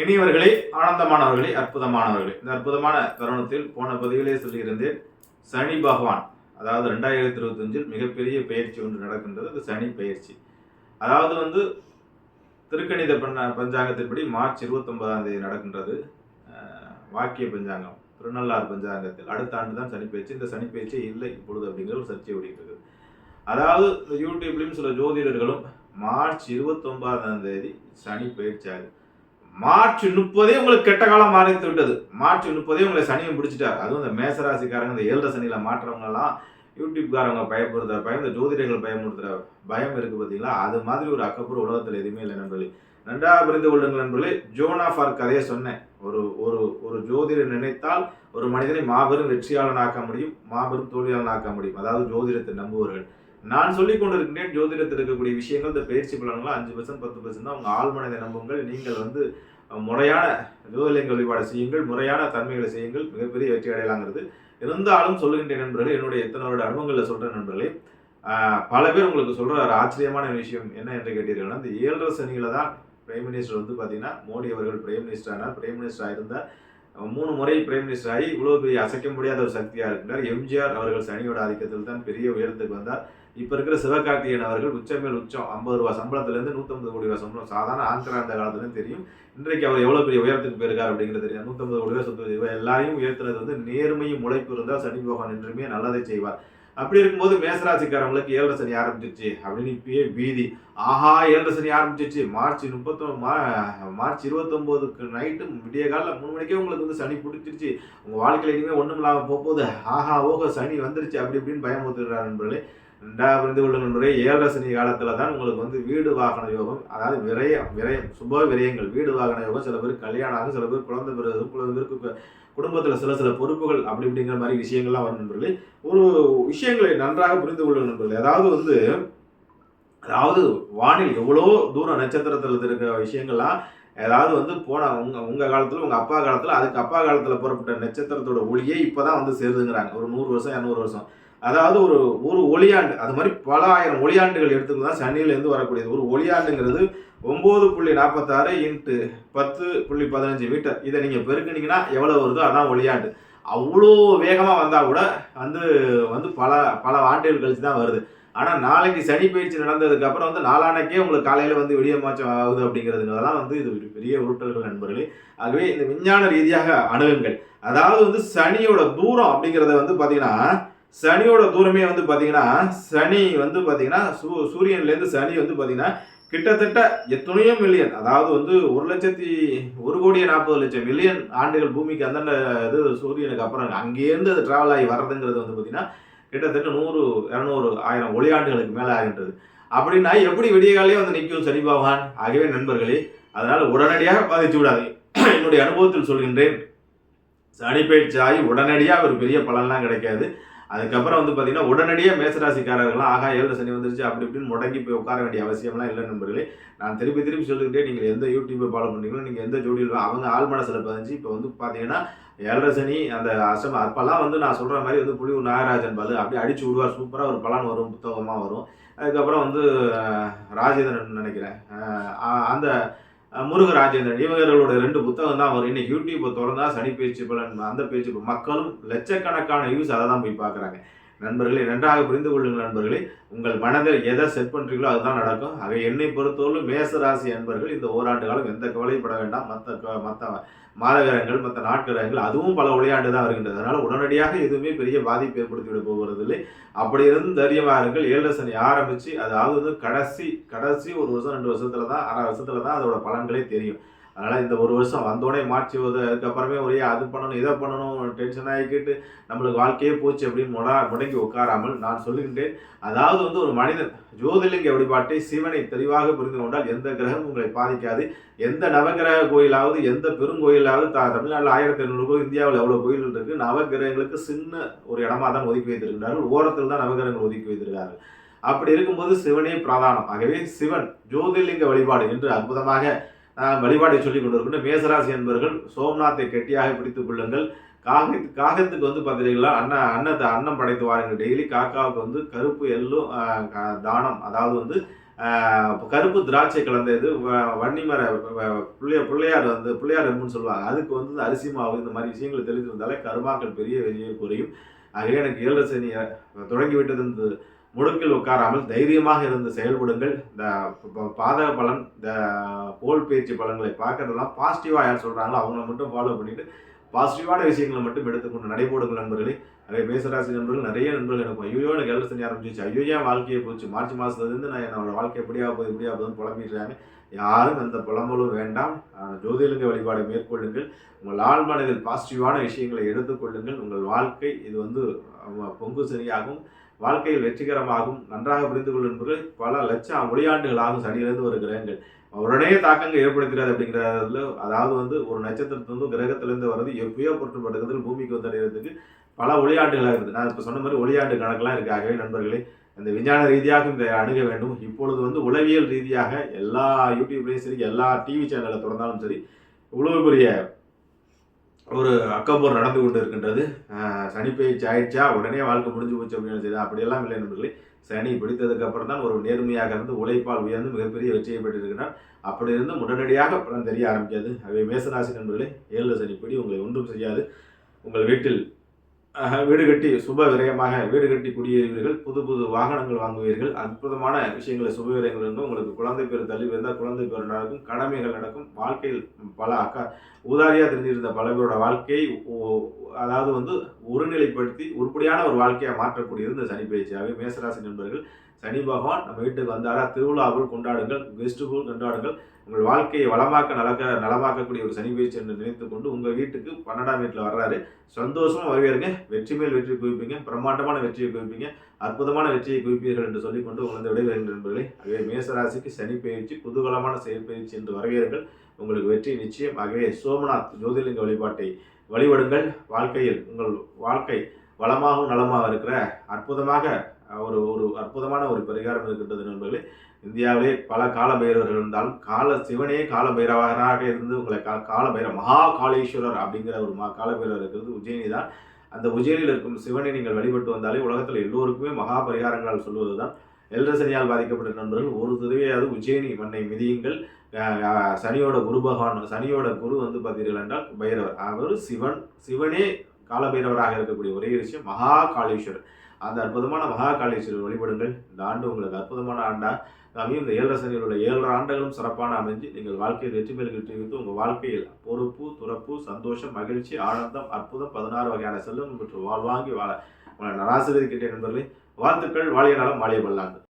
இனியவர்களே ஆனந்தமானவர்களே அற்புதமானவர்களே. இந்த அற்புதமான தருணத்தில் போன பதிவிலே சொல்லியிருந்தேன் சனி பகவான் அதாவது ரெண்டாயிரத்தி இருபத்தஞ்சில் மிகப்பெரிய பயிற்சி ஒன்று நடக்கின்றது அது சனி பயிற்சி. அதாவது வந்து திருக்கணித பண்ண பஞ்சாங்கத்தின்படி மார்ச் இருபத்தொன்பதாம் தேதி நடக்கின்றது வாக்கிய பஞ்சாங்கம் திருநள்ளார் பஞ்சாங்கத்தில். அடுத்த ஆண்டு தான் சனி பயிற்சி. இந்த சனி பயிற்சி இல்லை இப்பொழுது அப்படிங்கிற ஒரு சர்ச்சை ஓடிட்டு இருக்குது. அதாவது இந்த யூடியூப்லேயும் சில ஜோதிடர்களும் மார்ச் இருபத்தொன்பதாம் தேதி சனி பயிற்சி ஆகுது. மார்ச் முப்பதே உங்களுக்கு கெட்ட காலம் ஆரம்பித்து விட்டது. மார்ச் முப்பதே உங்களை சனியை பிடிச்சிட்டார். அதுவும் இந்த மேசராசிக்காரங்க இந்த ஏழரை சனியில் மாற்றவங்கலாம் யூடியூப்காரவங்க யூடியூப்காரங்க பயப்படுற பயம் இந்த ஜோதிடர்கள் பயமுறுத்துகிற பயம் இருக்கு பார்த்தீங்களா? அது மாதிரி ஒரு அக்கப்புற உலகத்தில் எதுவுமே இல்லை நண்பர்களே. நன்றாக புரிந்து கொள்ளுங்கள் நண்பர்களே. ஜோன் ஆஃப் ஆர் கதையை சொன்னேன். ஒரு ஒரு ஒரு ஜோதிடர் நினைத்தால் ஒரு மனிதனை மாபெரும் வெற்றியாளனாக்க முடியும் மாபெரும் தோல்வியாளனாக்க முடியும். அதாவது ஜோதிடத்தை நம்புவர்கள் நான் சொல்லிக் கொண்டிருக்கின்றேன் ஜோதிடத்தில் இருக்கக்கூடிய விஷயங்கள் இந்த பயிற்சி பலன்கள் அஞ்சு பர்சன்ட் பத்து பர்சன்ட் தான் உங்கள் ஆழ்மனதை நம்புங்கள். நீங்கள் வந்து முறையான ஜோதிலிங்க வழிபாடு செய்யுங்கள் முறையான தன்மைகளை செய்யுங்கள் மிகப்பெரிய வெற்றி அடையலாங்கிறது. இருந்தாலும் சொல்லுகின்ற நண்பர்களே என்னுடைய எத்தனை வருட அனுபவங்களில் சொல்கிற நண்பர்களே பல பேர் உங்களுக்கு சொல்கிற ஒரு ஆச்சரியமான விஷயம் என்ன என்று கேட்டீர்கள்னா இந்த ஏழரை சனியில தான் பிரைம் மினிஸ்டர் வந்து பார்த்தீங்கன்னா மோடி அவர்கள் பிரைம் மினிஸ்டர் ஆனார். பிரைம் மினிஸ்டர் இருந்தால் மூணு முறை பிரைம் மினிஸ்டர் ஆகி இவ்வளோ பெரிய அசைக்க முடியாத ஒரு சக்தியாக இருக்கின்றார். எம்ஜிஆர் அவர்கள் சனியோட ஆதிக்கத்தில் தான் பெரிய உயரத்துக்கு வந்தார். இப்போ இருக்கிற சிவகார்த்திகேயன் அவர்கள் உச்சமேல் மேல் உச்சம் ஐம்பது ரூபா சம்பளத்துலேருந்து நூற்றம்பது கோடி ரூபா சம்பளம். சாதாரண ஆந்திரா அந்த காலத்துலேயும் தெரியும். இன்றைக்கு அவர் எவ்வளோ பெரிய உயரத்துக்கு போயிருக்கார் அப்படிங்கிறது தெரியும் நூற்றம்பது கோடி ரூபா சொத்து இவ எல்லாரையும் உயர்த்தினது வந்து நேர்மையும் உழைப்பு இருந்தால் சனி பகவான் என்றுமே நல்லதை செய்வார். அப்படி இருக்கும்போது மேசராசிக்காரங்களுக்கு ஏழரை சனி ஆரம்பிச்சிச்சு அப்படின்னு இப்பயே பீதி ஆஹா ஏழரை சனி ஆரம்பிச்சிச்சு மார்ச் முப்பத்தொ மா மார்ச் இருபத்தொம்போதுக்கு நைட்டு விடிய காலில் மூணு மணிக்கே உங்களுக்கு வந்து சனி பிடிச்சிருச்சு. உங்கள் வாழ்க்கையில் இனிமேல் ஒன்றும் இல்லாமல் போகுது. ஆஹா ஓஹோ சனி வந்துருச்சு. அப்படி இப்படின்னு பயமுறுத்துக்கிறார் நண்பர்களே. ரெண்டாக புரிந்து கொள்ளும் நண்பரே ஏழரை சனி காலத்தில் தான் உங்களுக்கு வந்து வீடு வாகன யோகம் அதாவது விரயம் விரயம் சுப விரயங்கள் வீடு வாகன யோகம் சில பேர் கல்யாணம் ஆகும் சில பேர் குழந்தை பிறகு குழந்தை பேருக்கு குடும்பத்தில் சில சில பொறுப்புகள் அப்படி இப்படிங்கிற மாதிரி விஷயங்கள்லாம் வரும் நண்பர்களே. ஒரு விஷயங்களை நன்றாக புரிந்து கொள்ளும் நண்பர்களே. அதாவது வந்து அதாவது வானில் எவ்வளோ தூரம் நட்சத்திரத்தில் இருக்கிற விஷயங்கள்லாம் ஏதாவது வந்து போன உங்கள் உங்கள் காலத்தில் உங்கள் அப்பா காலத்தில் அதுக்கு அப்பா காலத்தில் புறப்பட்ட நட்சத்திரத்தோட ஒளியே இப்போ தான் வந்து சேருதுங்கிறாங்க. ஒரு நூறு வருஷம் இரநூறு வருஷம். அதாவது ஒரு ஒரு ஒளியாண்டு அது மாதிரி பல ஆயிரம் ஒளியாண்டுகள் எடுத்துக்கிட்டு தான் சனியிலேருந்து வரக்கூடியது. ஒரு ஒளியாண்டுங்கிறது ஒம்பது புள்ளி நாற்பத்தாறு இன்ட்டு பத்து புள்ளி பதினஞ்சு மீட்டர். இதை நீங்கள் பெருக்குனீங்கன்னா எவ்வளோ வருதோ அதான் ஒளியாண்டு. அவ்வளோ வேகமாக வந்தால் கூட வந்து வந்து பல பல ஆண்டுகள் கழிச்சு தான் வருது. ஆனால் நாளைக்கு சனி பயிற்சி நடந்ததுக்கப்புறம் வந்து நாளானக்கே உங்களுக்கு காலையில் வந்து விடியமாச்சம் ஆகுது அப்படிங்கிறதுனால வந்து இது ஒரு பெரிய உருட்டல்கள் நண்பர்களே. ஆகவே இந்த விஞ்ஞான ரீதியாக அணுகுங்கள். அதாவது வந்து சனியோட தூரம் அப்படிங்கிறத வந்து பார்த்தீங்கன்னா சனியோட தூரமே வந்து பார்த்தீங்கன்னா சனி வந்து பார்த்தீங்கன்னா சூ சூரியன்லேருந்து சனி வந்து பார்த்தீங்கன்னா கிட்டத்தட்ட எத்தனையோ மில்லியன் அதாவது வந்து ஒரு லட்சத்தி ஒரு கோடியே நாற்பது லட்சம் மில்லியன் ஆண்டுகள் பூமிக்கு அந்தந்த இது சூரியனுக்கு அப்புறம் அங்கேருந்து அது ட்ராவல் ஆகி வர்றதுங்கிறது வந்து பார்த்தீங்கன்னா கிட்டத்தட்ட நூறு இரநூறு ஆயிரம் ஒளியாண்டுகளுக்கு மேலே ஆகின்றது. அப்படின்னா எப்படி விடியகாலையே வந்து நிற்கும் சனி பகவான்? ஆகவே நண்பர்களே அதனால் உடனடியாக பாதித்து விடாது. என்னுடைய அனுபவத்தில் சொல்கின்றேன் சனி பயிற்சி ஆகி உடனடியாக ஒரு பெரிய பலன்லாம் கிடைக்காது. அதுக்கப்புறம் வந்து பார்த்தீங்கன்னா உடனடியாக மேசராசிக்காரர்கள்லாம் ஆகா ஏழு சனி வந்துருச்சு அப்படி இப்படின்னு முடங்கி போய் உட்கார வேண்டிய அவசியம்லாம் இல்லை நண்பர்களே. நான் திருப்பி திருப்பி சொல்லிக்கிட்டே நீங்கள் எந்த யூடியூப்பை ஃபாலோ பண்ணீங்களோ நீங்கள் எந்த ஜோடியில் அவங்க ஆள் மனசில் பதிஞ்சு இப்போ வந்து பார்த்தீங்கன்னா ஏழரை சனி அந்த அசம் அப்போல்லாம் வந்து நான் சொல்கிற மாதிரி வந்து புலியூர் நாகராஜன் பாலு அப்படியே அடிச்சு விடுவார். சூப்பராக ஒரு பலன் வரும் புத்தகமாக வரும். அதுக்கப்புறம் வந்து ராஜேந்திரன் நினைக்கிறேன். அந்த முருகராஜேந்திரன். முருக இவங்களோட ரெண்டு புத்தகம் தான் வரும் இன்னைக்கு யூடியூப்பை திறந்தா சனி பேச்சு பலன் அந்த பேச்சு மக்களும் லட்சக்கணக்கான யூஸ் அதை தான் போய் பார்க்குறாங்க. நண்பர்களே நன்றாக புரிந்து கொள்ளுங்கள் நண்பர்களே. உங்கள் மனதில் எதை செட் பண்ணுறீங்களோ அதுதான் நடக்கும். ஆக என்னை பொறுத்தவரை மேச ராசி நண்பர்கள் இந்த ஓராண்டு காலம் எந்த கவலையும் பட வேண்டாம். மற்ற மற்ற மாதகிரகங்கள் மற்ற நாட்கிரகங்கள் அதுவும் பல விளையாண்டு தான் வருகின்றது. அதனால் உடனடியாக எதுவுமே பெரிய பாதிப்பு ஏற்படுத்திவிட போவதில்லை. அப்படி இருந்து தைரியமாக இருங்கள் ஏழு சனி ஆரம்பித்து அதாவது கடைசி கடைசி ஒரு வருஷம் ரெண்டு வருஷத்துல தான் அரை வருஷத்துல தான் அதோட பலன்களே தெரியும். அதனால் இந்த ஒரு வருஷம் வந்தோடனே மாற்றி அதுக்கப்புறமே ஒரே அது பண்ணணும் இதை பண்ணணும் டென்ஷன் ஆகிக்கிட்டு நம்மளுக்கு வாழ்க்கையே போச்சு அப்படின்னு முடா முடங்கி உட்காராமல் நான் சொல்லுகின்றேன். அதாவது வந்து ஒரு மனிதன் ஜோதிலிங்க வழிபாட்டை சிவனை தெளிவாக புரிந்து கொண்டால் எந்த கிரகம் உங்களை பாதிக்காது? எந்த நவகிரக கோயிலாவது எந்த பெருங்கோயிலாவது த தமிழ்நாட்டில் ஆயிரத்தி ஐநூறு கோயில் இந்தியாவில் எவ்வளோ கோயில் இருக்குது நவகிரகங்களுக்கு சின்ன ஒரு இடமா தான் ஒதுக்கி வைத்திருக்கிறார்கள். ஓரத்தில் தான் நவகிரகங்கள் ஒதுக்கி வைத்திருக்கிறார்கள். அப்படி இருக்கும்போது சிவனே பிரதானம். ஆகவே சிவன் ஜோதிர்லிங்க வழிபாடு என்று அற்புதமாக வழிபாடை சொல்லிக் கொண்டிருக்கின்ற மேசராசி என்பவர்கள் சோம்நாத்தை கெட்டியாக பிடித்துக் கொள்ளுங்கள். காகத்து காகத்துக்கு வந்து பார்த்தீங்களா அண்ணன் அன்னத்தை அன்னம் படைத்து வாருங்கள். டெய்லி காக்காவுக்கு வந்து கருப்பு எள்ளும் க- தானம் அதாவது வந்து கருப்பு திராட்சை கலந்த இது வ- வன்னிமர பிள்ளைய பிள்ளையார் வந்து பிள்ளையார் எறும்புன்னு சொல்லுவாங்க. அதுக்கு வந்து அரிசி மாவு இந்த மாதிரி விஷயங்களை தெரிஞ்சிருந்தாலே கருமாக்கள் பெரிய வெளியே குறையும். ஆகவே எனக்கு ஏழரை சனி தொடங்கி விட்டது முடுக்கில் உட்காராமல் தைரியமாக இருந்து செயல்படுங்கள். இந்த பாதக பலன் இந்த போல் பேச்சு பலன்களை பார்க்கறதெல்லாம் பாசிட்டிவாக யார் சொல்கிறாங்களோ அவங்கள மட்டும் ஃபாலோ பண்ணிவிட்டு பாசிட்டிவான விஷயங்களை மட்டும் எடுத்துக்கொண்டு நடைபோடுங்கள் நண்பர்களே. அதே மேசராசி நண்பர்கள் நிறைய நண்பர்கள் எனக்கு ஐயோ எனக்கு ஏழரை சனி ஆரம்பிச்சிச்சு ஐயோ ஏன் வாழ்க்கையை போச்சு? மார்ச் மாதத்துலேருந்து நான் என்னோட வாழ்க்கை எப்படியா போகுது இப்படியா போகுதுன்னு புலம்பிடுறாங்க யாரும் எந்த புலம்பலும் வேண்டாம். ஜோதிலிங்க வழிபாடை மேற்கொள்ளுங்கள். உங்கள் ஆழ்மனதில் பாசிட்டிவான விஷயங்களை எடுத்துக்கொள்ளுங்கள். உங்கள் வாழ்க்கை இது வந்து பொங்கு சரியாகும் வாழ்க்கையில் வெற்றிகரமாகும் நன்றாக புரிந்து கொள்ளும் என்பது பல லட்சம் ஒளியாண்டுகளாகும் சனியிலிருந்து ஒரு கிரகங்கள் உடனே தாக்கங்கள் ஏற்படுத்துகிறது அப்படிங்கிறதுல அதாவது வந்து ஒரு நட்சத்திரத்திலிருந்து கிரகத்திலிருந்து வருது எப்பயோ பொருட்படுகிறது பூமிக்கு வந்தடைகிறதுக்கு பல ஒளியாண்டுகளாக இருக்குது. நான் இப்போ சொன்ன மாதிரி ஒளியாண்டு கணக்கெல்லாம் இருக்காகவே நண்பர்களே இந்த விஞ்ஞான ரீதியாக இந்த அணுக வேண்டும். இப்பொழுது வந்து உளவியல் ரீதியாக எல்லா யூடியூப்லேயும் சரி எல்லா டிவி சேனலை தொடர்ந்தாலும் சரி இவ்வளவு பெரிய ஒரு அக்கம்போர் நடந்து கொண்டு இருக்கின்றது சனி பயிற்சி ஆயிடுச்சா உடனே வாழ்க்கை முடிஞ்சு போச்சு அப்படின்னு அப்படியெல்லாம் இல்லை நண்பர்களே. சனி பிடித்ததுக்கப்புறம் தான் ஒரு நேர்மையாக இருந்து உழைப்பால் உயர்ந்து மிகப்பெரிய வெற்றியை பெற்றிருக்கிறார். அப்படி இருந்து உடனடியாக பலன் தெரிய ஆரம்பிக்காது. அவை மேசராசி நண்பர்களே ஏழு சனி பிடி உங்களை ஒன்றும் செய்யாது. உங்கள் வீட்டில் வீடு கட்டி சுப விரயமாக வீடு கட்டி குடியேறுவீர்கள் புது புது வாகனங்கள் வாங்குவீர்கள் அற்புதமான விஷயங்களை சுப விரயங்கள் இருக்கும் உங்களுக்கு குழந்தை பேர் தள்ளி வந்தால் குழந்தை பேர் நடக்கும் கடமைகள் நடக்கும் வாழ்க்கையில் பல அக்கா ஊதாரியாக தெரிஞ்சிருந்த பல பேரோட வாழ்க்கையை அதாவது வந்து ஒருநிலைப்படுத்தி உருப்படியான ஒரு வாழ்க்கையை மாற்றக்கூடியது இந்த சனி பயிற்சியாகவே மேசராசி நண்பர்கள். சனி பகவான் நம்ம வீட்டுக்கு வந்தாரா? திருவிழாவில் கொண்டாடுங்கள் கெஸ்ட்டுகள் கொண்டாடுங்கள். உங்கள் வாழ்க்கையை வளமாக்க நலக்க நலமாக்கக்கூடிய ஒரு சனி பயிற்சி என்று நினைத்து கொண்டு உங்கள் வீட்டுக்கு பன்னெண்டாம் வீட்டில் வர்றாரு. சந்தோஷமாக வரவேறுங்க வெற்றி மேல் வெற்றி குவிப்பீங்க பிரம்மாண்டமான வெற்றியை குவிப்பீங்க அற்புதமான வெற்றியை குவிப்பீர்கள் என்று சொல்லிக்கொண்டு உங்களது விடைபெறுகின்ற நண்பர்களே ஆகவே மேசராசிக்கு சனி பயிற்சி குதூகலமான செயற்பயிற்சி என்று வரவேறுங்கள் உங்களுக்கு வெற்றி நிச்சயம். ஆகவே சோமநாத் ஜோதிலிங்க வழிபாட்டை வழிபடுங்கள். வாழ்க்கையில் உங்கள் வாழ்க்கை வளமாகவும் நலமாக இருக்கிற அற்புதமாக ஒரு ஒரு அற்புதமான ஒரு பரிகாரம் இருக்கின்றது நண்பர்களே. இந்தியாவிலே பல கால பைரவர்கள் இருந்தாலும் கால சிவனே கால பைரவராக இருந்து உங்களை கா கால பைரவ மகா காளீஸ்வரர் அப்படிங்கிற ஒரு மா கால பைரவர் இருக்கிறது உஜ்ஜயினி தான் அந்த உஜ்ஜயினியில் இருக்கும் சிவனை நீங்கள் வழிபட்டு வந்தாலே உலகத்தில் எல்லோருக்குமே மகா பரிகாரங்களால் சொல்வது தான் எல்ரசனியால் பாதிக்கப்பட்ட நண்பர்கள் ஒரு தடவையாவது உஜ்ஜயினி மண்ணை மிதியுங்கள். சனியோட குரு பகவான் சனியோட குரு வந்து பார்த்தீர்கள் என்றால் பைரவர். அவர் சிவன் சிவனே காலபைரவராக இருக்கக்கூடிய ஒரே விஷயம் மகா காளீஸ்வரர் அந்த அற்புதமான மகா காளீஸ்வரர் வழிபடுங்கள். இந்த ஆண்டு உங்களுக்கு அற்புதமான ஆண்டா. அமையும் இந்த ஏழரை சனியில் உள்ள ஏழரை ஆண்டுகளும் சிறப்பான அமைஞ்சு நீங்கள் வாழ்க்கையில் வெற்றி மேல் உங்கள் வாழ்க்கையில் பொறுப்பு துறப்பு சந்தோஷம் மகிழ்ச்சி ஆனந்தம் அற்புதம் பதினாறு வகையான செல்லும் பெற்று வாழ்வாங்கி வாழ. உங்களை நராசிரியர் கிட்டே நண்பர்களே. வாழ்த்துக்கள். வாழிய நலம். வாழிய பல்லாண்டு